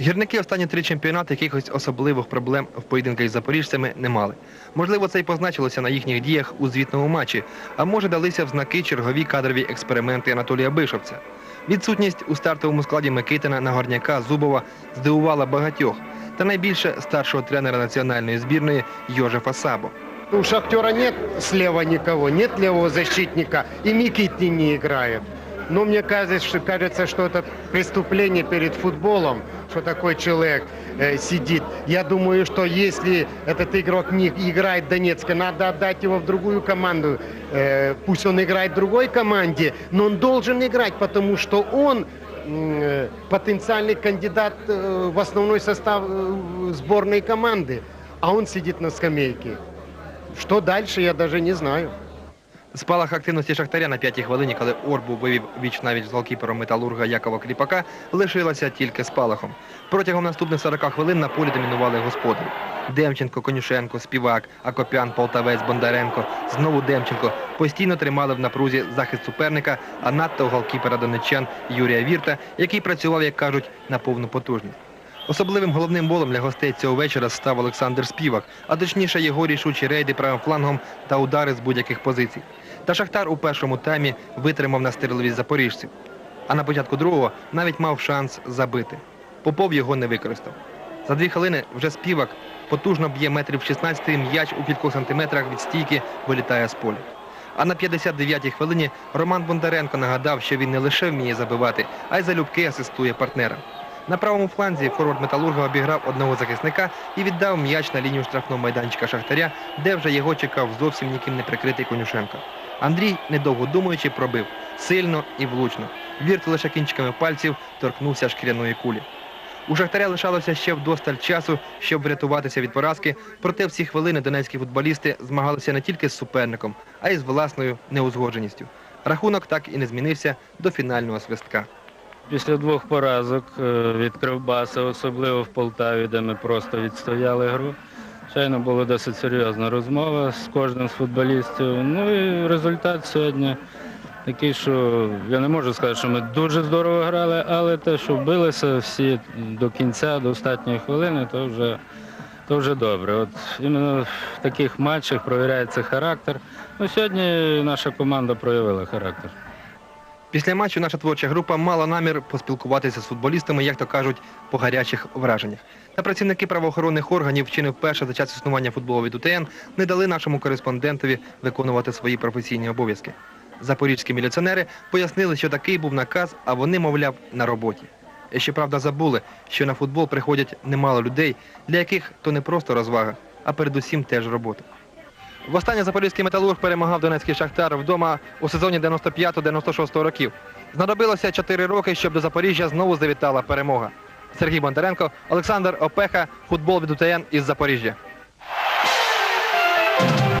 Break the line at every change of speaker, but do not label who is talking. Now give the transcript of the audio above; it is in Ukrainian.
Гірники останні три чемпіонати якихось особливих проблем в поєдинках з запоріжцями не мали. Можливо, це й позначилося на їхніх діях у звітному матчі, а може далися в знаки чергові кадрові експерименти Анатолія Бишовця. Відсутність у стартовому складі Микитина, Нагорняка, Зубова здивувала багатьох, та найбільше старшого тренера національної збірної Йожефа Сабо.
У Шахтера нет слева никого, нет левого защитника, и Микитин не играет. Но мне кажется, что, кажется, что это преступление перед футболом, что такой человек э, сидит. Я думаю, что если этот игрок не играет в Донецке, надо отдать его в другую команду. Э, пусть он играет в другой команде, но он должен играть, потому что он э, потенциальный кандидат э, в основной состав э, сборной команды, а он сидит на скамейке. Что дальше, я даже не знаю.
Спалах активності Шахтаря на п'ятій хвилині, коли Орбу вивів віч навіть з голкіпером металурга Якова Кліпака, лишилася тільки спалахом. Протягом наступних 40 хвилин на полі домінували господарі. Демченко, Конюшенко, Співак, Акопян, Полтавець, Бондаренко, знову Демченко постійно тримали в напрузі захист суперника, а надто голкіпера донеччан Юрія Вірта, який працював, як кажуть, на повну потужність. Особливим головним болом для гостей цього вечора став Олександр Співак, а точніше його рішучі рейди правим флангом та удари з будь-яких позицій. Та Шахтар у першому таймі витримав настирливість запоріжців. А на початку другого навіть мав шанс забити. Попов його не використав. За дві хвилини вже співак потужно б'є метрів 16 м'яч у кількох сантиметрах від стійки вилітає з поля. А на 59-й хвилині Роман Бондаренко нагадав, що він не лише вміє забивати, а й залюбки асистує партнерам. На правому фланзі форвард Металурга обіграв одного захисника і віддав м'яч на лінію штрафного майданчика Шахтаря, де вже його чекав зовсім ніким не прикритий Конюшенко. Андрій, недовго думаючи, пробив сильно і влучно. Вірт лише кінчиками пальців торкнувся шкіряної кулі. У Шахтаря лишалося ще вдосталь часу, щоб врятуватися від поразки, проте в ці хвилини донецькі футболісти змагалися не тільки з суперником, а й з власною неузгодженістю. Рахунок так і не змінився до фінального свистка.
Після двох поразок е, від Кривбаса, особливо в Полтаві, де ми просто відстояли гру. Звичайно, була досить серйозна розмова з кожним з футболістів. Ну і результат сьогодні такий, що я не можу сказати, що ми дуже здорово грали, але те, що билися всі до кінця, до останньої хвилини, то вже, то вже добре. От іменно в таких матчах провіряється характер. Ну, сьогодні наша команда проявила характер.
Після матчу наша творча група мала намір поспілкуватися з футболістами, як то кажуть, по гарячих враженнях. Та працівники правоохоронних органів, чи не вперше за час існування футболу від УТН, не дали нашому кореспондентові виконувати свої професійні обов'язки. Запорізькі міліціонери пояснили, що такий був наказ, а вони, мовляв, на роботі. І щоправда забули, що на футбол приходять немало людей, для яких то не просто розвага, а передусім теж робота. Востаннє запорізький металург перемагав Донецький Шахтар вдома у сезоні 95-96 років. Знадобилося 4 роки, щоб до Запоріжжя знову завітала перемога. Сергій Бондаренко, Олександр Опеха, футбол від УТН із Запоріжжя.